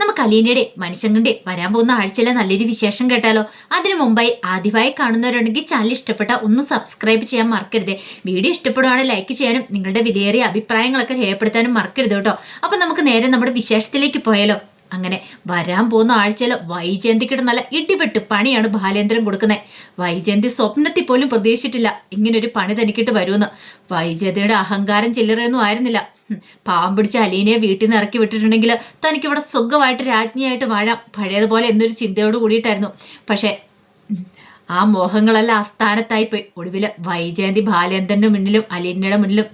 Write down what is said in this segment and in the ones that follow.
നമുക്ക് അലീനയുടെ മനുഷ്യങ്ങളുടെ വരാൻ പോകുന്ന ആഴ്ചയിലെ നല്ലൊരു വിശേഷം കേട്ടാലോ? അതിനു മുമ്പായി ആദ്യമായി കാണുന്നവരുണ്ടെങ്കിൽ ചാനൽ ഇഷ്ടപ്പെട്ട ഒന്ന് സബ്സ്ക്രൈബ് ചെയ്യാൻ മറക്കരുത്. വീഡിയോ ഇഷ്ടപ്പെടുവാണെങ്കിൽ ലൈക്ക് ചെയ്യാനും നിങ്ങളുടെ വിലയേറിയ അഭിപ്രായങ്ങളൊക്കെ രേഖപ്പെടുത്താനും മറക്കരുത് കേട്ടോ. അപ്പൊ നമുക്ക് നേരെ നമ്മുടെ വിശേഷത്തിലേക്ക് പോയാലോ? അങ്ങനെ വരാൻ പോകുന്ന ആഴ്ചയിൽ വൈജയന്തിക്കിട്ട് നല്ല ഇടിപെട്ട് പണിയാണ് ബാലേന്ദ്രൻ കൊടുക്കുന്നത് വൈജയന്തി സ്വപ്നത്തിൽ പോലും പ്രതീക്ഷിച്ചിട്ടില്ല. ഇങ്ങനൊരു പണി തനിക്കിട്ട് വരുമെന്ന്. വൈജയന്തിയുടെ അഹങ്കാരം ചില്ലറയൊന്നും ആയിരുന്നില്ല. പാവം പിടിച്ച അലീനയെ വീട്ടിൽ നിന്ന് ഇറക്കി വിട്ടിട്ടുണ്ടെങ്കിൽ തനിക്കിവിടെ സുഖമായിട്ട് രാജ്ഞിയായിട്ട് വാഴാം. പഴയതുപോലെ എന്നൊരു ചിന്തയോട് കൂടിയിട്ടായിരുന്നു. പക്ഷേ ആ മോഹങ്ങളെല്ലാം അസ്ഥാനത്തായി പോയി. ഒടുവിൽ വൈജയന്തി ബാലേന്ദ്രന്റെ മുന്നിലും അലീനയുടെ മുന്നിലും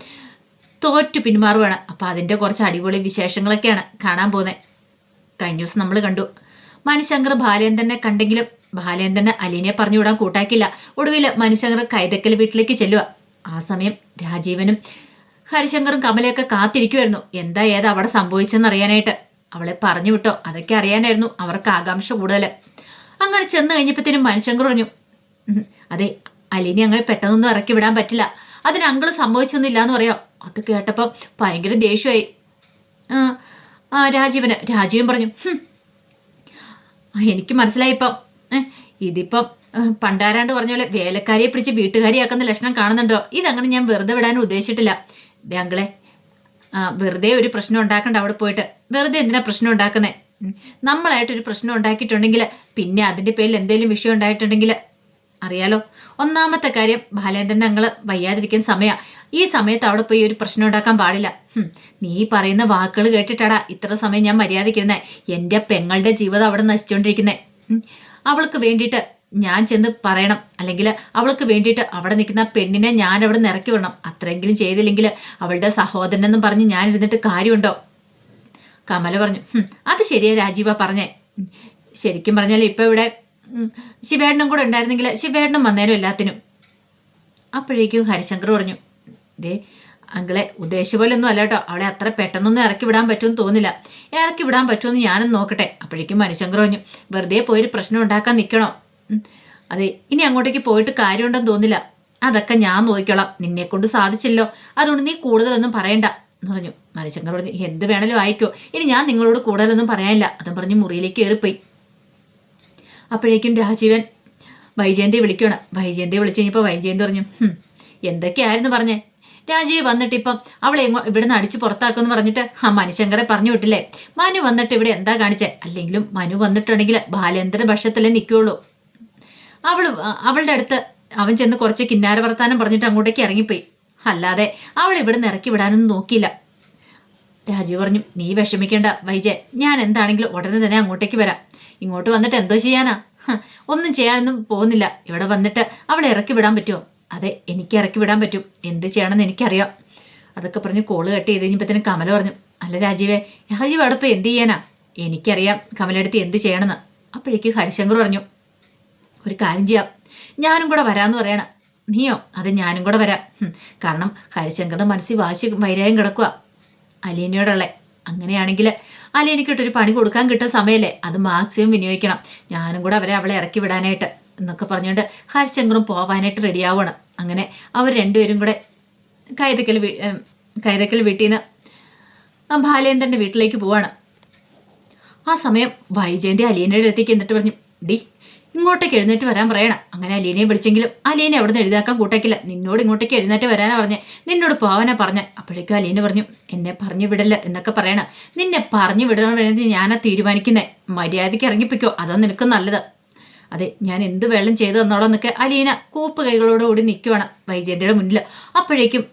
തോറ്റു പിന്മാറുകയാണ് അപ്പോൾ അതിന്റെ കുറച്ച് അടിപൊളി വിശേഷങ്ങളൊക്കെയാണ് കാണാൻ പോകുന്നത് കഴിഞ്ഞ ദിവസം നമ്മൾ കണ്ടു. മനുശങ്കർ ബാലേന്ദ്രനെ കണ്ടെങ്കിലും ബാലേന്ദ്രനെ അലീനെ പറഞ്ഞു വിടാൻ കൂട്ടാക്കില്ല ഒടുവിൽ മനുശങ്കർ കൈതക്കൽ വീട്ടിലേക്ക് ചെല്ലുക ആ സമയം രാജീവനും ഹരിശങ്കറും കമലയൊക്കെ കാത്തിരിക്കുമായിരുന്നു എന്താ ഏതാ അവിടെ സംഭവിച്ചെന്ന് അറിയാനായിട്ട് അവളെ പറഞ്ഞു വിട്ടോ. അതൊക്കെ അറിയാനായിരുന്നു അവർക്ക് ആകാംക്ഷ കൂടുതൽ. അങ്ങനെ ചെന്ന് കഴിഞ്ഞപ്പോഴത്തേനും മനുശങ്കർ പറഞ്ഞു അതെ അലീനെ അങ്ങനെ പെട്ടെന്നൊന്നും ഇറക്കി വിടാൻ പറ്റില്ല. അതിന് അങ്കിൾ സംഭവിച്ചൊന്നുമില്ല എന്ന് പറയാം. അത് കേട്ടപ്പോൾ ഭയങ്കര ദേഷ്യമായി. രാജീവന് രാജീവൻ പറഞ്ഞു എനിക്ക് മനസ്സിലായി ഇപ്പം. ഇതിപ്പം പണ്ടാരാണ്ട് പറഞ്ഞ പോലെ വേലക്കാരിയെ പിടിച്ച് വീട്ടുകാരിയാക്കുന്ന ലക്ഷണം കാണുന്നുണ്ടോ? ഇതങ്ങനെ ഞാൻ വെറുതെ വിടാൻ ഉദ്ദേശിച്ചിട്ടില്ല. ആ, വെറുതെ ഒരു പ്രശ്നം ഉണ്ടാക്കണ്ട അവിടെ പോയിട്ട്. വെറുതെ എന്തിനാ പ്രശ്നം ഉണ്ടാക്കുന്നത് നമ്മളായിട്ടൊരു പ്രശ്നം ഉണ്ടാക്കിയിട്ടുണ്ടെങ്കിൽ പിന്നെ അതിന്റെ പേരിൽ എന്തെങ്കിലും വിഷയം ഉണ്ടായിട്ടുണ്ടെങ്കിൽ അറിയാലോ? ഒന്നാമത്തെ കാര്യം ബാലേന്ദ്രൻ ഞങ്ങൾ വയ്യാതിരിക്കുന്ന സമയ. ഈ സമയത്ത് അവിടെ പോയി ഒരു പ്രശ്നം ഉണ്ടാക്കാൻ പാടില്ല. നീ പറയുന്ന വാക്കുകൾ കേട്ടിട്ടാടാ ഇത്ര സമയം ഞാൻ മര്യാദയ്ക്കിരുന്നേ. എന്റെ പെങ്ങളുടെ ജീവിതം അവിടെ നശിച്ചുകൊണ്ടിരിക്കുന്നേ അവൾക്ക് വേണ്ടിയിട്ട് ഞാൻ ചെന്ന് പറയണം. അല്ലെങ്കിൽ അവൾക്ക് വേണ്ടിയിട്ട് അവിടെ നിൽക്കുന്ന പെണ്ണിനെ ഞാൻ അവിടെ നിന്ന് ഇറക്കി വിടണം. അത്രയെങ്കിലും ചെയ്തില്ലെങ്കിൽ അവളുടെ സഹോദരനെന്നും പറഞ്ഞ് ഞാൻ ഇരുന്നിട്ട് കാര്യമുണ്ടോ? കമല പറഞ്ഞു അത് ശരിയാ രാജീവ പറഞ്ഞേ. ശരിക്കും പറഞ്ഞാൽ ഇപ്പം ഇവിടെ ഉം, ശിവേട്ടനും കൂടെ ഉണ്ടായിരുന്നെങ്കിൽ ശിവേടനും വന്നേരും എല്ലാത്തിനും. അപ്പോഴേക്കും ഹരിശങ്കർ പറഞ്ഞു ദേ അങ്കിളെ ഒന്നും അല്ല കേട്ടോ. അവളെ അത്ര പെട്ടെന്നൊന്നും ഇറക്കി വിടാൻ പറ്റുമെന്ന് തോന്നില്ല ഇറക്കി വിടാൻ പറ്റുമെന്ന് ഞാനും നോക്കട്ടെ. അപ്പോഴേക്കും മനുശങ്കർ പറഞ്ഞു വെറുതെ പോയൊരു പ്രശ്നം ഉണ്ടാക്കാൻ നിൽക്കണോ? അതെ ഇനി അങ്ങോട്ടേക്ക് പോയിട്ട് കാര്യമുണ്ടെന്ന് തോന്നില്ല അതൊക്കെ ഞാൻ നോക്കിക്കോളാം. നിന്നെ കൊണ്ട് സാധിച്ചില്ലോ അതുകൊണ്ട് നീ കൂടുതലൊന്നും പറയണ്ട എന്ന് പറഞ്ഞു. മനുശങ്കർ പറഞ്ഞു എന്ത് വേണേലും വായിക്കോ ഇനി ഞാൻ നിങ്ങളോട് കൂടുതലൊന്നും പറയാനില്ല. അതും പറഞ്ഞ് മുറിയിലേക്ക് കയറിപ്പോയി. അപ്പോഴേക്കും രാജീവൻ വൈജയന്തി വിളിക്കണം. വൈജയന്തി വിളിച്ചു കഴിഞ്ഞപ്പോൾ വൈജയന്തി പറഞ്ഞു "ഹും, എന്തൊക്കെയായിരുന്നു പറഞ്ഞേ? രാജീവ് വന്നിട്ട് ഇപ്പം അവളെ ഇവിടുന്ന് അടിച്ചു പുറത്താക്കുമെന്ന് പറഞ്ഞിട്ട് ആ മനുശങ്കറെ പറഞ്ഞു വിട്ടില്ലേ? മനു വന്നിട്ട് ഇവിടെ എന്താ കാണിച്ചേ? അല്ലെങ്കിലും മനു വന്നിട്ടുണ്ടെങ്കിൽ ബാലേന്ദ്ര ഭക്ഷത്തിലേ നിൽക്കുകയുള്ളൂ അവൾ അവളുടെ അടുത്ത് അവൻ ചെന്ന് കുറച്ച് കിന്നാര വർത്താനം പറഞ്ഞിട്ട് അങ്ങോട്ടേക്ക് ഇറങ്ങിപ്പോയി. അല്ലാതെ അവൾ ഇവിടുന്ന് ഇറക്കി വിടാനൊന്നും നോക്കിയില്ല. രാജീവ് പറഞ്ഞു നീ വിഷമിക്കേണ്ട വൈജയ് ഞാൻ എന്താണെങ്കിലും ഉടനെ തന്നെ അങ്ങോട്ടേക്ക് വരാം. ഇങ്ങോട്ട് വന്നിട്ട് എന്തോ ചെയ്യാനാ? ഒന്നും ചെയ്യാനൊന്നും പോകുന്നില്ല. ഇവിടെ വന്നിട്ട് അവളെ ഇറക്കി വിടാൻ പറ്റുമോ? അതെ എനിക്ക് ഇറക്കി വിടാൻ പറ്റും. എന്ത് ചെയ്യണമെന്ന് എനിക്കറിയാം. അതൊക്കെ പറഞ്ഞ് കോൾ കട്ട് ചെയ്ത് കഴിഞ്ഞപ്പോഴത്തേനും കമല പറഞ്ഞു അല്ല രാജീവേ രാജീവ് അവിടെ ഇപ്പോൾ എന്ത് ചെയ്യാനാ? എനിക്കറിയാം കമലെടുത്ത് എന്ത് ചെയ്യണമെന്ന്. അപ്പോഴേക്ക് ഹരിശങ്കർ പറഞ്ഞു ഒരു കാര്യം ചെയ്യാം. ഞാനും കൂടെ വരാമെന്ന് പറയണം. നീയോ? അത് ഞാനും കൂടെ വരാം. കാരണം ഹരിശങ്കറിന്റെ മനസ്സിൽ വാശി വൈരായം കിടക്കുക അലീനയോടുള്ള അങ്ങനെയാണെങ്കിൽ അലീനയ്ക്കിട്ടൊരു പണി കൊടുക്കാൻ കിട്ടുന്ന സമയമല്ലേ അത് മാക്സിമം വിനിയോഗിക്കണം. ഞാനും കൂടെ അവരെ അവളെ ഇറക്കി വിടാനായിട്ട് എന്നൊക്കെ പറഞ്ഞുകൊണ്ട് ഹരിശങ്കറും പോവാനായിട്ട് റെഡിയാവുകയാണ് അങ്ങനെ അവർ രണ്ടുപേരും കൂടെ കൈതക്കൽ കൈതക്കൽ വീട്ടിൽ നിന്ന് ബാലേന്ദ്രന്റെ വീട്ടിലേക്ക് പോവാണ്. ആ സമയം വൈജയന്തി അലീനയുടെ അടുത്തേക്ക് എന്നിട്ട് പറഞ്ഞു ഡി ഇങ്ങോട്ടേക്ക് എഴുന്നേറ്റ് വരാൻ പറയണം. അങ്ങനെ അലീനയെ വിളിച്ചെങ്കിലും അലീനെ അവിടെ നിന്ന് എഴുതാക്കാൻ കൂട്ടാക്കില്ല. നിന്നോട് ഇങ്ങോട്ടേക്ക് എഴുന്നേറ്റ് വരാനാ പറഞ്ഞേ. നിന്നോട് പോവാനാ പറഞ്ഞ. അപ്പോഴേക്കും അലീന പറഞ്ഞു എന്നെ പറഞ്ഞു വിടല്ല എന്നൊക്കെ പറയണം. നിന്നെ പറഞ്ഞു വിടണം വേണ്ടി ഞാനാ തീരുമാനിക്കുന്നേ. മര്യാദയ്ക്ക് ഇറങ്ങിപ്പിക്കോ. അതാ നിനക്ക് നല്ലത്. അതെ ഞാൻ എന്ത് വെള്ളം ചെയ്തു തന്നോളന്നൊക്കെ അലീന കൂപ്പ് കൈകളോടുകൂടി നിൽക്കുവാണ് വൈജയന്തിയുടെ മുന്നിൽ അപ്പോഴേക്കും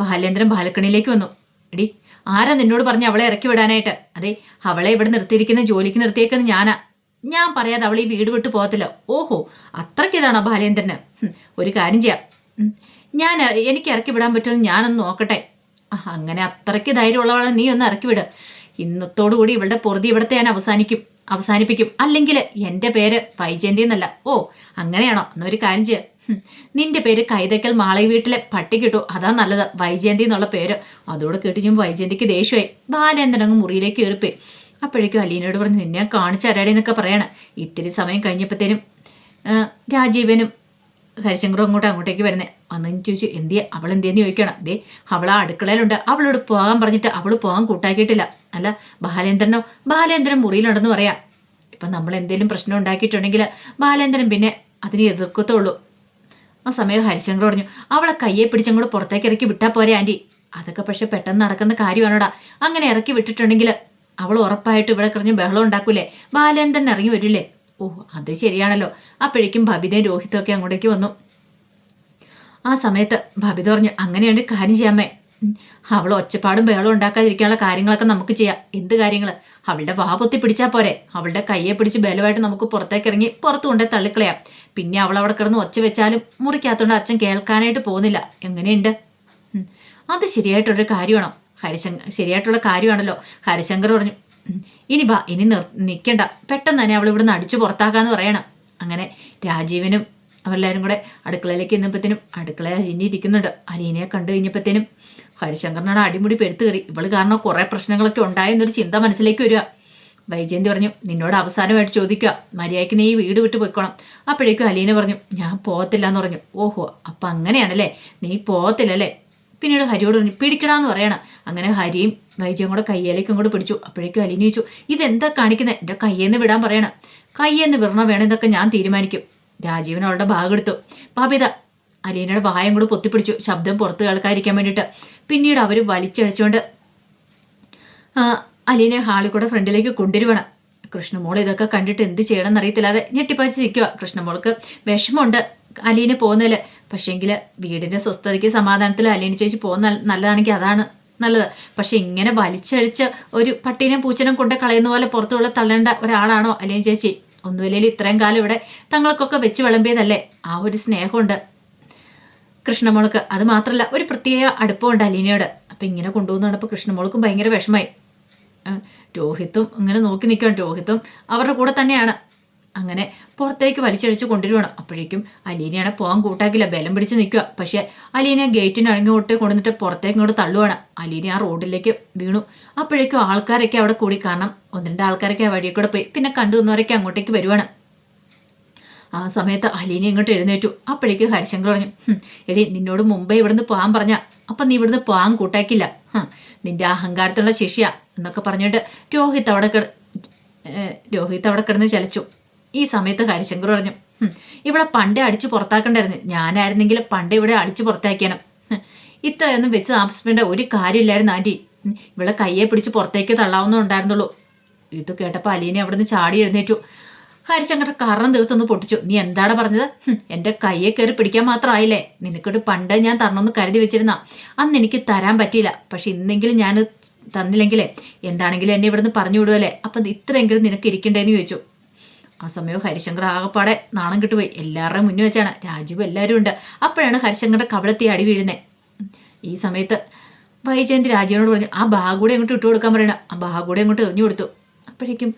ബാലേന്ദ്രൻ ബാലക്കണിയിലേക്ക് വന്നു. എടി ആരാ നിന്നോട് പറഞ്ഞ് അവളെ ഇറക്കി വിടാനായിട്ട്? അതെ അവളെ ഇവിടെ നിർത്തിയിരിക്കുന്ന ജോലിക്ക് നിർത്തിയേക്കുന്നത് ഞാനാ. ഞാൻ പറയാതെ അവൾ ഈ വീട് വിട്ടു പോകത്തില്ല. ഓഹോ അത്രയ്ക്ക് ബാലേന്ദ്രന്? ഒരു കാര്യം ചെയ്യാം. ഞാൻ എനിക്ക് ഇറക്കി വിടാൻ പറ്റുമെന്ന് ഞാനൊന്ന് നോക്കട്ടെ. അങ്ങനെ അത്രയ്ക്ക് ധൈര്യമുള്ളവളെ നീ ഒന്ന് ഇറക്കി വിട്. ഇന്നത്തോടു കൂടി ഇവളുടെ പൊറുതി ഇവിടുത്തെ ഞാൻ അവസാനിക്കും അവസാനിപ്പിക്കും. അല്ലെങ്കിൽ എന്റെ പേര് വൈജയന്തി എന്നല്ല. ഓ അങ്ങനെയാണോ? എന്നൊരു കാര്യം ചെയ്യുക നിന്റെ പേര് കൈതക്കൽ മാളി വീട്ടിലെ പട്ടി കിട്ടു. അതാ നല്ലത്. വൈജയന്തി എന്നുള്ള പേര്. അതോടെ കേട്ട് ഞാൻ വൈജയന്തിക്ക് ദേഷ്യമായി. ബാലേന്ദ്രൻ അങ്ങ് മുറിയിലേക്ക് കയറിപ്പോയി. അപ്പോഴേക്കും അലീനയോട് പറഞ്ഞ് നിന്നെ കാണിച്ചു തരാടി എന്നൊക്കെ പറയണം. ഇത്തിരി സമയം കഴിഞ്ഞപ്പോഴത്തേനും രാജീവനും ഹരിശങ്കറും അങ്ങോട്ട് അങ്ങോട്ടേക്ക് വരുന്നേ. അന്ന് ചോദിച്ചു എന്തിയെ? അവൾ എന്തിയെന്ന് ചോദിക്കണം ദേ അവൾ ആ അടുക്കളയിലുണ്ട്. അവളോട് പോകാൻ പറഞ്ഞിട്ട് അവൾ പോകാൻ കൂട്ടാക്കിയിട്ടില്ല. അല്ല ബാലേന്ദ്രനോ? ബാലേന്ദ്രൻ മുറിയിലുണ്ടെന്ന് പറയാം. ഇപ്പം നമ്മൾ എന്തെങ്കിലും പ്രശ്നം ഉണ്ടാക്കിയിട്ടുണ്ടെങ്കിൽ ബാലേന്ദ്രൻ പിന്നെ അതിനെ എതിർക്കത്തുള്ളൂ. ആ സമയം ഹരിശങ്കർ പറഞ്ഞു അവളെ കയ്യെ പിടിച്ചങ്ങോട്ട് പുറത്തേക്ക് ഇറക്കി വിട്ടാൽ പോരെ ആന്റി. അതൊക്കെ പക്ഷെ പെട്ടെന്ന് നടക്കുന്ന കാര്യമാണോടാ. അങ്ങനെ ഇറക്കി വിട്ടിട്ടുണ്ടെങ്കിൽ അവൾ ഉറപ്പായിട്ട് ഇവിടെ കറിഞ്ഞ് ബഹളം ഉണ്ടാക്കൂലേ? ബാലൻ തന്നെ ഇറങ്ങി വരില്ലേ? ഓ അത് ശരിയാണല്ലോ. അപ്പോഴേക്കും ഭബിതയും രോഹിത്തും ഒക്കെ അങ്ങോട്ടേക്ക് വന്നു. ആ സമയത്ത് ഭബിത പറഞ്ഞു അങ്ങനെയാണ് കാര്യം ചെയ്യാമേ അവൾ ഒച്ചപ്പാടും ബഹളം ഉണ്ടാക്കാതിരിക്കാനുള്ള കാര്യങ്ങളൊക്കെ നമുക്ക് ചെയ്യാം. എന്ത് കാര്യങ്ങൾ അവളുടെ വാ പൊത്തി പിടിച്ചാൽ പോരെ. അവളുടെ കയ്യെ പിടിച്ച് ബലമായിട്ട് നമുക്ക് പുറത്തേക്ക് ഇറങ്ങി പുറത്തു കൊണ്ടേ തള്ളിക്കളയാം. പിന്നെ അവൾ അവിടെ കിടന്ന് ഒച്ച വെച്ചാലും മുറിക്കകത്തോണ്ട് അച്ഛൻ കേൾക്കാനായിട്ട് പോകുന്നില്ല. എങ്ങനെയുണ്ട്? അത് ശരിയായിട്ടൊരു കാര്യമാണോ? ഹരിശങ്കർ ശരിയായിട്ടുള്ള കാര്യമാണല്ലോ. ഹരിശങ്കർ പറഞ്ഞു "ഉം, ഇനി വാ ഇനി നിൽക്കണ്ട പെട്ടെന്ന് തന്നെ അവൾ ഇവിടുന്ന് അടിച്ചു പുറത്താക്കാന്ന് പറയണം. അങ്ങനെ രാജീവനും അവരെല്ലാവരും കൂടെ അടുക്കളയിലേക്ക് ഇന്നപ്പത്തേനും അടുക്കളയിൽ അരിഞ്ഞിരിക്കുന്നുണ്ട് അലീനയെ കണ്ടു കഴിഞ്ഞപ്പോഴത്തേനും ഹരിശങ്കറിനാണ് അടിമുടി പെടുത്തു കയറി. ഇവൾ കാരണം കുറേ പ്രശ്നങ്ങളൊക്കെ ഉണ്ടായെന്നൊരു ചിന്ത മനസ്സിലേക്ക് വരിക. വൈജയന്തി പറഞ്ഞു നിന്നോട് അവസാനമായിട്ട് ചോദിക്കുക. മര്യാദയ്ക്ക് നീ വീട് വിട്ട് പോയിക്കോണം. അപ്പോഴേക്കും അലീന പറഞ്ഞു ഞാൻ പോകത്തില്ല എന്ന് പറഞ്ഞു. ഓഹോ അപ്പം അങ്ങനെയാണല്ലേ? നീ പോകത്തില്ലല്ലേ? പിന്നീട് ഹരിയോട് പറഞ്ഞു പിടിക്കടാന്ന് പറയണം. അങ്ങനെ ഹരിയും വൈജയും കൂടെ കയ്യിലേക്കും കൂടെ പിടിച്ചു. അപ്പോഴേക്കും അലീന ചോദിച്ചു ഇതെന്താ കാണിക്കുന്നത് എന്റെ കയ്യേന്ന് വിടാൻ പറയണം. കയ്യേന്ന് വേണം എന്നൊക്കെ ഞാൻ തീരുമാനിക്കും. രാജീവൻ അവളുടെ ഭാഗെടുത്തു പാപിത അലീനയുടെ വായം കൂടെ പൊത്തിപ്പിടിച്ചു. ശബ്ദം പുറത്ത് കേൾക്കാതിരിക്കാൻ വേണ്ടിയിട്ട്. പിന്നീട് അവർ വലിച്ചഴിച്ചുകൊണ്ട് അലീനെ ഹാളിൽ കൂടെ ഫ്രണ്ടിലേക്ക് കൊണ്ടുവരുവാണ്. കൃഷ്ണമോൾ ഇതൊക്കെ കണ്ടിട്ട് എന്ത് ചെയ്യണം എന്നറിയത്തില്ലാതെ ഞെട്ടിപ്പാച്ച് നിൽക്കുക കൃഷ്ണമോൾക്ക് വിഷമമുണ്ട് അലീന് പോകുന്നതിൽ പക്ഷേങ്കിൽ വീടിന്റെ സ്വസ്ഥതയ്ക്ക് സമാധാനത്തിൽ അലീന ചേച്ചി പോകുന്ന നല്ലതാണെങ്കിൽ അതാണ് നല്ലത്. പക്ഷെ ഇങ്ങനെ വലിച്ചഴിച്ച് ഒരു പട്ടീനെ പൂച്ചനും കൊണ്ട് കളയുന്ന പോലെ പുറത്തുള്ള തള്ളേണ്ട ഒരാളാണോ അലീന ചേച്ചി? ഒന്നുമില്ലെങ്കിൽ ഇത്രയും കാലം ഇവിടെ തങ്ങൾക്കൊക്കെ വെച്ച് വിളമ്പിയതല്ലേ? ആ ഒരു സ്നേഹമുണ്ട് കൃഷ്ണമോൾക്ക്. അത് മാത്രമല്ല ഒരു പ്രത്യേക അടുപ്പമുണ്ട് അലീനയോട്. അപ്പം ഇങ്ങനെ കൊണ്ടുപോകുന്നതപ്പോൾ കൃഷ്ണമോൾക്കും ഭയങ്കര വിഷമായി രോഹിത്തും ഇങ്ങനെ നോക്കി നിൽക്കുകയാണ്. രോഹിത്തും അവരുടെ കൂടെ തന്നെയാണ്. അങ്ങനെ പുറത്തേക്ക് വലിച്ചഴിച്ച് കൊണ്ടുവരുവാണ്. അപ്പോഴേക്കും അലീനയാണ് പോകാൻ കൂട്ടാക്കില്ല. ബലം പിടിച്ച് നിൽക്കുക. പക്ഷേ അലീന ഗേറ്റിന് അഴങ്ങോട്ട് കൊണ്ടുവന്നിട്ട് പുറത്തേക്ക് ഇങ്ങോട്ട് തള്ളുവാണ്. അലീന ആ റോഡിലേക്ക് വീണു. അപ്പോഴേക്കും ആൾക്കാരൊക്കെ അവിടെ കൂടി. കാരണം ഒന്ന് രണ്ട് ആൾക്കാരൊക്കെ ആ വഴിയെ കൂടെ പോയി. പിന്നെ കണ്ടു നിന്നവരൊക്കെ അങ്ങോട്ടേക്ക് വരുവാണ്. ആ സമയത്ത് അലീന ഇങ്ങോട്ട് എഴുന്നേറ്റു. അപ്പോഴേക്കും ഹരിശങ്കർ പറഞ്ഞു "ഹും, എടി നിന്നോട് മുമ്പേ ഇവിടുന്ന് പോകാൻ പറഞ്ഞ. അപ്പം നീ ഇവിടുന്ന് പോകാൻ കൂട്ടാക്കില്ല. നിന്റെ അഹങ്കാരത്തിലുള്ള ശിഷ്യ എന്നൊക്കെ പറഞ്ഞിട്ട് രോഹിത് അവിടെ കിട രോഹിത് അവിടെ കിടന്ന് ചലിച്ചു. ഈ സമയത്ത് ഹരിശങ്കർ പറഞ്ഞു ഇവിടെ പണ്ടേ അടിച്ചു പുറത്താക്കണ്ടായിരുന്നു. ഞാനായിരുന്നെങ്കിൽ പണ്ടേ ഇവിടെ അടിച്ചു പുറത്താക്കിയാനും. ഇത്രയൊന്നും വെച്ച് താമസിക്കേണ്ട ഒരു കാര്യമില്ലായിരുന്നു ആന്റി ഇവിടെ കയ്യെ പിടിച്ച് പുറത്തേക്ക് തള്ളാവുന്നേ ഉണ്ടായിരുന്നുള്ളൂ. ഇത് കേട്ടപ്പോൾ അലീനെ അവിടുന്ന് ചാടി എഴുന്നേറ്റു. ഹരിശങ്കർ കറം തീർത്തൊന്ന് പൊട്ടിച്ചു. നീ എന്താണ് പറഞ്ഞത്? എന്റെ കയ്യെ കയറി പിടിക്കാൻ മാത്രമായില്ലേ? നിനക്കൊരു പണ്ട് ഞാൻ തരണമെന്ന് കരുതി വെച്ചിരുന്ന. അന്ന് എനിക്ക് തരാൻ പറ്റിയില്ല. പക്ഷെ ഇന്നെങ്കിലും ഞാൻ തന്നില്ലെങ്കിലേ എന്താണെങ്കിലും എന്നെ ഇവിടുന്ന് പറഞ്ഞു വിടുവല്ലേ? അപ്പം ഇത്രയെങ്കിലും നിനക്ക് ഇരിക്കണ്ടേന്ന് ചോദിച്ചു. ആ സമയവും ഹരിശങ്കർ ആകപ്പാടെ നാണം കിട്ടുപോയി. എല്ലാവരുടെയും മുന്നിൽ വെച്ചാണ്. രാജീവ് എല്ലാവരും ഉണ്ട്. അപ്പോഴാണ് ഹരിശങ്കറിന്റെ കവളത്തി അടി വീഴുന്നത് ഈ സമയത്ത് വൈജയന്തി രാജീവിനോട് പറഞ്ഞു ആ ബാഗൂടെ അങ്ങോട്ട് ഇട്ട് കൊടുക്കാൻ ആ ബാഗൂടെ അങ്ങോട്ട് എറിഞ്ഞു കൊടുത്തു. അപ്പോഴേക്കും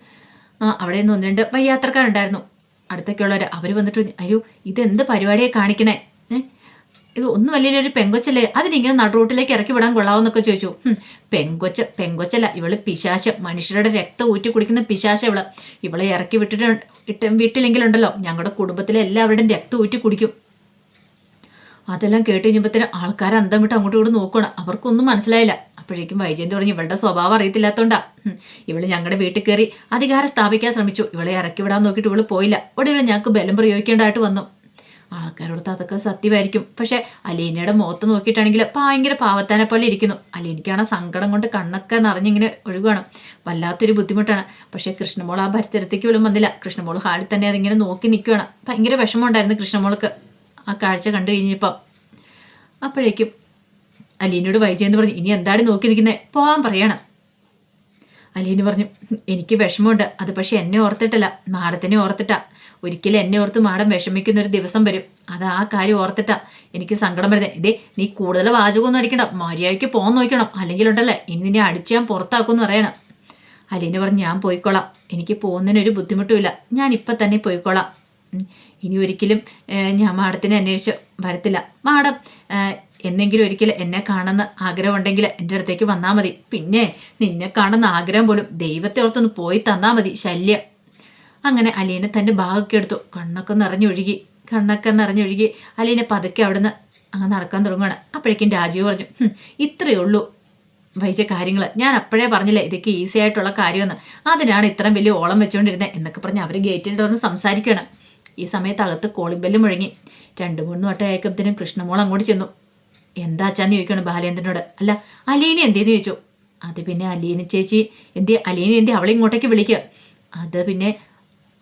അവിടെ നിന്ന് ഒന്ന് രണ്ട് വയ്യാത്രക്കാരുണ്ടായിരുന്നു അടുത്തൊക്കെയുള്ളവർ അവർ വന്നിട്ട് അയ്യോ ഇതെന്ത് പരിപാടിയെ കാണിക്കണേ? ഇത് ഒന്നും വലിയ ഒരു പെങ്കൊച്ചല്ലേ? അതിനിങ്ങനെ നടുറോട്ടിലേക്ക് ഇറക്കി വിടാൻ കൊള്ളാവെന്നൊക്കെ ചോദിച്ചു. പെങ്കൊച്ച പെങ്കൊച്ചല്ല ഇവൾ പിശാശ. മനുഷ്യരുടെ രക്തം ഊറ്റി കുടിക്കുന്ന പിശാശ ഇവൾ. ഇവളെ ഇറക്കി വിട്ടിട്ട് ഇട്ട് വീട്ടിലെങ്കിലുണ്ടല്ലോ. ഞങ്ങളുടെ കുടുംബത്തിലെ എല്ലാവരുടെയും രക്തം ഊറ്റി കുടിക്കും. അതെല്ലാം കേട്ട് കഴിഞ്ഞപ്പോഴത്തേനും ആൾക്കാർ അന്തം വിട്ട് അങ്ങോട്ടും ഇവിടെ നോക്കണം അവർക്കൊന്നും മനസ്സിലായില്ല. അപ്പോഴേക്കും വൈജയന്തി പറഞ്ഞു ഇവളുടെ സ്വഭാവം അറിയത്തില്ലാത്തോണ്ടാ. ഇവൾ ഞങ്ങളുടെ വീട്ടിൽ കയറി അധികാരം സ്ഥാപിക്കാൻ ശ്രമിച്ചു. ഇവളെ ഇറക്കി വിടാൻ നോക്കിയിട്ട് ഇവൾ പോയില്ല. ഒടുവിൽ ഞങ്ങൾക്ക് ബലം പ്രയോഗിക്കേണ്ടതായിട്ട് വന്നു. ആൾക്കാരോടത്ത് അതൊക്കെ സത്യമായിരിക്കും. പക്ഷെ അലീനയുടെ മുഖത്ത് നോക്കിയിട്ടാണെങ്കിൽ ഭയങ്കര പാവത്താനെ പോലെ ഇരിക്കുന്നു. അലീനയ്ക്കാണ് സങ്കടം കൊണ്ട് കണ്ണൊക്കെ നിറഞ്ഞിങ്ങനെ ഒഴുകുകയാണ് വല്ലാത്തൊരു ബുദ്ധിമുട്ടാണ്. പക്ഷേ കൃഷ്ണമോൾ ആ പരിസരത്തേക്ക് പോലും വന്നില്ല. കൃഷ്ണമോൾ ഹാളിൽ തന്നെ അതിങ്ങനെ നോക്കി നിൽക്കുകയാണ് ഭയങ്കര വിഷമമുണ്ടായിരുന്നു കൃഷ്ണമോൾക്ക് ആ കാഴ്ച കണ്ടു കഴിഞ്ഞപ്പം. അപ്പോഴേക്കും അലീനോട് വൈജയെന്ന് പറഞ്ഞു ഇനി എന്താണ് നോക്കി നിൽക്കുന്നത് പോവാൻ പറയണം. അലീന് പറഞ്ഞു എനിക്ക് വിഷമമുണ്ട്. അത് പക്ഷെ എന്നെ ഓർത്തിട്ടല്ല. മാഡത്തിനെ ഓർത്തിട്ടാ. ഒരിക്കലും എന്നെ ഓർത്ത് മാഡം വിഷമിക്കുന്ന ഒരു ദിവസം വരും. അത് ആ കാര്യം ഓർത്തിട്ടാ. എനിക്ക് സങ്കടം വരുന്നത് ഇതേ നീ കൂടുതൽ വാചകമൊന്നും അടിക്കണ്ട. മര്യാദയ്ക്ക് പോകാൻ നോക്കണം. അല്ലെങ്കിൽ ഉണ്ടല്ലേ ഇനി നിന്നെ അടിച്ച് ഞാൻ പുറത്താക്കുമെന്ന് പറയണം. അലീന പറഞ്ഞു ഞാൻ പോയിക്കോളാം. എനിക്ക് പോകുന്നതിനൊരു ബുദ്ധിമുട്ടുമില്ല. ഞാൻ ഇപ്പം തന്നെ പോയിക്കോളാം. ഇനി ഒരിക്കലും ഞാൻ മാഡത്തിനെ അന്വേഷിച്ച് വരത്തില്ല. മാഡം എന്നെങ്കിലും ഒരിക്കൽ എന്നെ കാണുന്ന ആഗ്രഹമുണ്ടെങ്കിൽ എന്റെ അടുത്തേക്ക് വന്നാൽ മതി. പിന്നെ നിന്നെ കാണുന്ന ആഗ്രഹം പോലും ദൈവത്തെ ഓർത്തൊന്ന് പോയി തന്നാൽ മതി ശല്യം. അങ്ങനെ അലീന തന്റെ ബാഗൊക്കെ എടുത്തു. കണ്ണൊക്കെ നിറഞ്ഞൊഴുകി കണ്ണൊക്കെ നിറഞ്ഞൊഴുകി അലീനെ പതുക്കെ അവിടുന്ന് അങ്ങ് നടക്കാൻ തുടങ്ങുകയാണ് അപ്പോഴേക്കും രാജീവ് പറഞ്ഞു ഇത്രയേ ഉള്ളൂ വൈദ്യ കാര്യങ്ങൾ ഞാൻ അപ്പോഴേ പറഞ്ഞില്ലേ ഇതൊക്കെ ഈസി ആയിട്ടുള്ള കാര്യമെന്ന്. അതിനാണ് ഇത്രയും വലിയ ഓളം വെച്ചുകൊണ്ടിരുന്നത് എന്നൊക്കെ പറഞ്ഞ് അവർ ഗേറ്റിന്റെ തുറന്ന് സംസാരിക്കുകയാണ്. ഈ സമയത്ത് അകത്ത് കോളിംഗ് ബെല്ല് മുഴങ്ങി. രണ്ട് മൂന്ന് വട്ടം അയക്കത്തിനും കൃഷ്ണമോൾ അങ്ങോട്ട് ചെന്നു. എന്താ അച്ഛാന്ന് ചോദിക്കണം ബാലേന്ദ്രനോട് അല്ല അലീനെ എന്തേന്ന് ചോദിച്ചു. അത് പിന്നെ അലീന ചേച്ചി എന്തി അലീന എന്തി അവളെ ഇങ്ങോട്ടേക്ക് വിളിക്കുക അത് പിന്നെ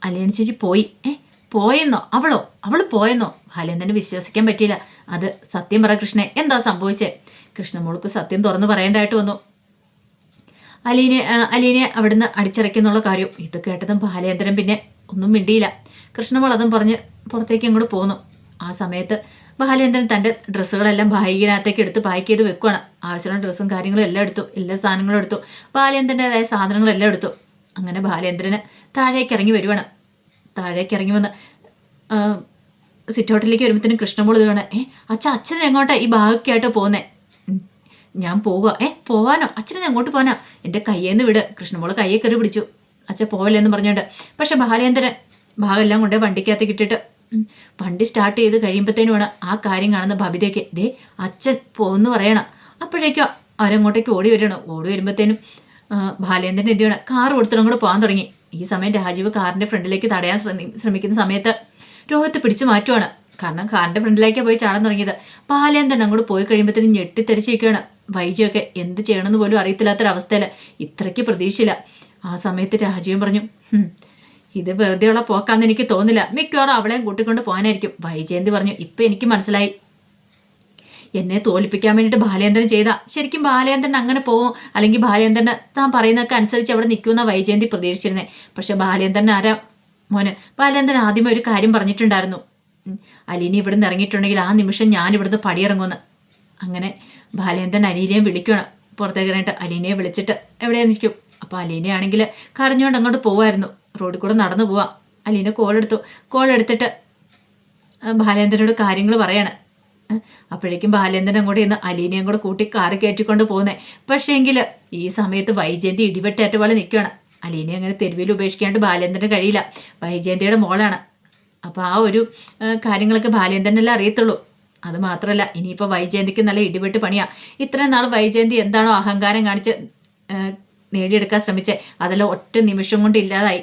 അലീന ചേച്ചി പോയി. ഏ പോയെന്നോ? അവളോ? അവൾ പോയെന്നോ? ബാലേന്ദ്രന് വിശ്വസിക്കാൻ പറ്റിയില്ല. അത് സത്യം പറ കൃഷ്ണെ. എന്താ സംഭവിച്ചേ? കൃഷ്ണമോൾക്ക് സത്യം തുറന്ന് പറയേണ്ടതായിട്ട് വന്നു. അലീനെ അലീനെ അവിടുന്ന് അടിച്ചിറക്കുന്നുള്ള കാര്യം ഇത് കേട്ടതും ബാലേന്ദ്രൻ പിന്നെ ഒന്നും മിണ്ടിയില്ല. കൃഷ്ണമോൾ അതും പറഞ്ഞ് പുറത്തേക്ക് അങ്ങോട്ട് പോന്നു. ആ സമയത്ത് ബാലേന്ദ്രൻ തന്റെ ഡ്രസ്സുകളെല്ലാം ബാഗിനകത്തേക്ക് എടുത്ത് പാക്ക് ചെയ്ത് വെക്കുകയാണ് ആവശ്യമുള്ള ഡ്രസ്സും കാര്യങ്ങളും എല്ലാം എടുത്തു. എല്ലാ സാധനങ്ങളും എടുത്തു. ബാലേന്ദ്രന്റെതായ സാധനങ്ങളെല്ലാം എടുത്തു. അങ്ങനെ ബാലേന്ദ്രന് താഴേക്ക് ഇറങ്ങി വരുവാണ്. താഴേക്ക് ഇറങ്ങി വന്ന് സിറ്റൗട്ടിലേക്ക് വരുമ്പോഴത്തേനും കൃഷ്ണമോൾ ഇത് വേണം ഏ അച്ഛ അച്ഛൻ എങ്ങോട്ടാ ഈ ബാഗൊക്കെ ആയിട്ട് പോകുന്നേ ഞാൻ പോവുക. ഏ പോവാനോ? അച്ഛനെ എങ്ങോട്ട് പോകാനോ എന്റെ കയ്യേന്ന് വിട്. കൃഷ്ണമോൾ കയ്യെ കയറി പിടിച്ചു. അച്ഛൻ പോവല്ലെന്ന് പറഞ്ഞുകൊണ്ട്. പക്ഷെ ബാലേന്ദ്രൻ ഭാഗമെല്ലാം കൊണ്ട് വണ്ടിക്കകത്ത് ഇട്ടിട്ട് ഉം, വണ്ടി സ്റ്റാർട്ട് ചെയ്ത് കഴിയുമ്പോഴത്തേനുമാണ് ആ കാര്യം കാണുന്ന ബബിതയ്ക്ക് ദേ അച്ഛൻ പോന്നു പറയണം. അപ്പോഴേക്കോ അവരങ്ങോട്ടേക്ക് ഓടി വരണം ഓടി വരുമ്പോഴത്തേനും ബാലേന്ദ്രൻ എന്ത് കാർ കൊടുത്തിട്ട് അങ്ങോട്ട് പോകാൻ തുടങ്ങി. ഈ സമയം രാജീവ് കാറിന്റെ ഫ്രണ്ടിലേക്ക് തടയാൻ ശ്രമിക്കുന്ന സമയത്ത് രോഹിത്ത് പിടിച്ചു മാറ്റുവാണ്. കാരണം കാറിന്റെ ഫ്രണ്ടിലേക്കാണ് പോയി ചാടാൻ തുടങ്ങിയത്. ബാലേന്ദ്രൻ അങ്ങോട്ട് പോയി കഴിയുമ്പോഴത്തേനും ഞെട്ടിത്തെരിച്ചിരിക്കുകയാണ് വൈജിയൊക്കെ എന്ത് ചെയ്യണമെന്ന് പോലും അറിയത്തില്ലാത്തൊരവസ്ഥയിൽ ഇത്രയ്ക്ക് പ്രതീക്ഷയില്ല. ആ സമയത്ത് രാജീവൻ പറഞ്ഞു "ഹും, ഇത് വെറുതെയുള്ള പോക്കാന്ന് എനിക്ക് തോന്നില്ല. മിക്കവാറും അവളെയും കൂട്ടിക്കൊണ്ട് പോകാനായിരിക്കും. വൈജയന്തി പറഞ്ഞു ഇപ്പം എനിക്ക് മനസ്സിലായി. എന്നെ തോൽപ്പിക്കാൻ വേണ്ടിയിട്ട് ബാലേന്ദ്രൻ ചെയ്ത. ശരിക്കും ബാലേന്ദ്രൻ അങ്ങനെ പോവും. അല്ലെങ്കിൽ ബാലേന്ദ്രൻ താൻ പറയുന്നതൊക്കെ അനുസരിച്ച് അവിടെ നിൽക്കുമെന്ന വൈജയന്തി പ്രതീക്ഷിച്ചിരുന്നേ. പക്ഷെ ബാലേന്ദ്രൻ ആരാ? മോന് ബാലേന്ദ്രൻ ആദ്യമേ ഒരു കാര്യം പറഞ്ഞിട്ടുണ്ടായിരുന്നു. അലീനി ഇവിടുന്ന് ഇറങ്ങിയിട്ടുണ്ടെങ്കിൽ ആ നിമിഷം ഞാൻ ഇവിടുന്ന് പടിയിറങ്ങുമെന്ന്. അങ്ങനെ ബാലേന്ദ്രൻ അലീനയെ വിളിക്കണം പുറത്തേക്ക് ഇറങ്ങിയിട്ട് അലീനയെ വിളിച്ചിട്ട് എവിടെയാണ് നിൽക്കും? അപ്പോൾ അലീനയാണെങ്കിൽ കരഞ്ഞുകൊണ്ട് അങ്ങോട്ട് പോവായിരുന്നു. റോഡിൽ കൂടെ നടന്നു പോവാം. അലീന കോൾ എടുത്തു. കോൾ എടുത്തിട്ട് ബാലേന്ദ്രനോട് കാര്യങ്ങൾ പറയാണ്. അപ്പോഴേക്കും ബാലേന്ദ്രൻ അങ്ങോട്ട് ഇന്ന് അലീനയും കൂടെ കൂട്ടി കാറ് കയറ്റിക്കൊണ്ട് പോകുന്നത് പക്ഷേങ്കിൽ ഈ സമയത്ത് വൈജയന്തി ഇടിവെട്ടേറ്റ പോലെ നിൽക്കുകയാണ് അലീനെ അങ്ങനെ തെരുവിൽ ഉപേക്ഷിക്കാണ്ട് ബാലേന്ദ്രന് കഴിയില്ല. വൈജയന്തിയുടെ മോളാണ്. അപ്പോൾ ആ ഒരു കാര്യങ്ങളൊക്കെ ബാലേന്ദ്രനല്ലേ അറിയത്തുള്ളൂ. അത് മാത്രമല്ല ഇനിയിപ്പോൾ വൈജയന്തിക്ക് നല്ല ഇടിവെട്ട് പണിയാ. ഇത്രയും നാൾ വൈജയന്തി എന്താണോ അഹങ്കാരം കാണിച്ച് നേടിയെടുക്കാൻ ശ്രമിച്ചേ. അതെല്ലാം ഒറ്റ നിമിഷം കൊണ്ട് ഇല്ലാതായി.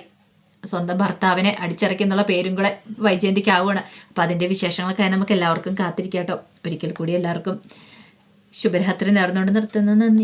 സ്വന്തം ഭർത്താവിനെ അടിച്ചിറക്കി എന്നുള്ള പേരും കൂടെ വൈജയന്തിക്ക് ആവുകയാണ് അപ്പം അതിന്റെ വിശേഷങ്ങളൊക്കെ നമുക്ക് എല്ലാവർക്കും കാത്തിരിക്കാം കേട്ടോ ഒരിക്കൽ കൂടി എല്ലാവർക്കും ശുഭരാത്രി നേർന്നുകൊണ്ട് നിർത്തുന്നു. നന്ദി.